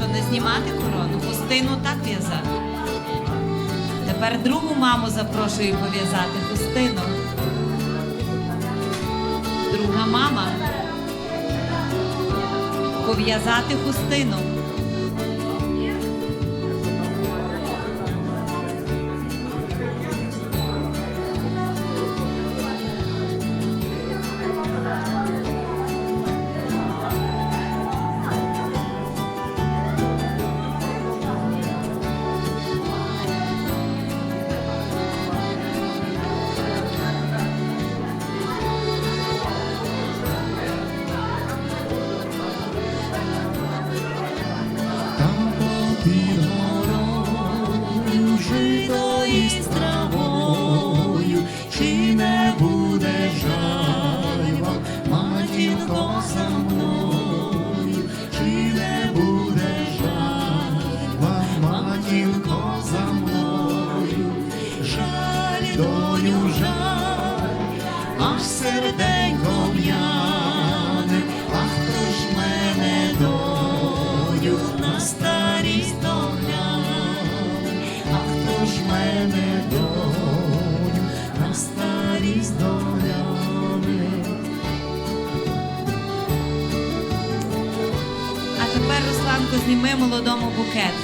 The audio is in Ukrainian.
що не знімати корону, хустину так в'язати. Тепер другу маму запрошую пов'язати хустину. Друга мама пов'язати хустину. Із травою, чи не буде жаль матінко, за мною, чи не буде жаль матінко, за мною, жаль, доню, жаль, аж серденько мене доню на старість догляне. А тепер, Русланко, зніми молодому букет.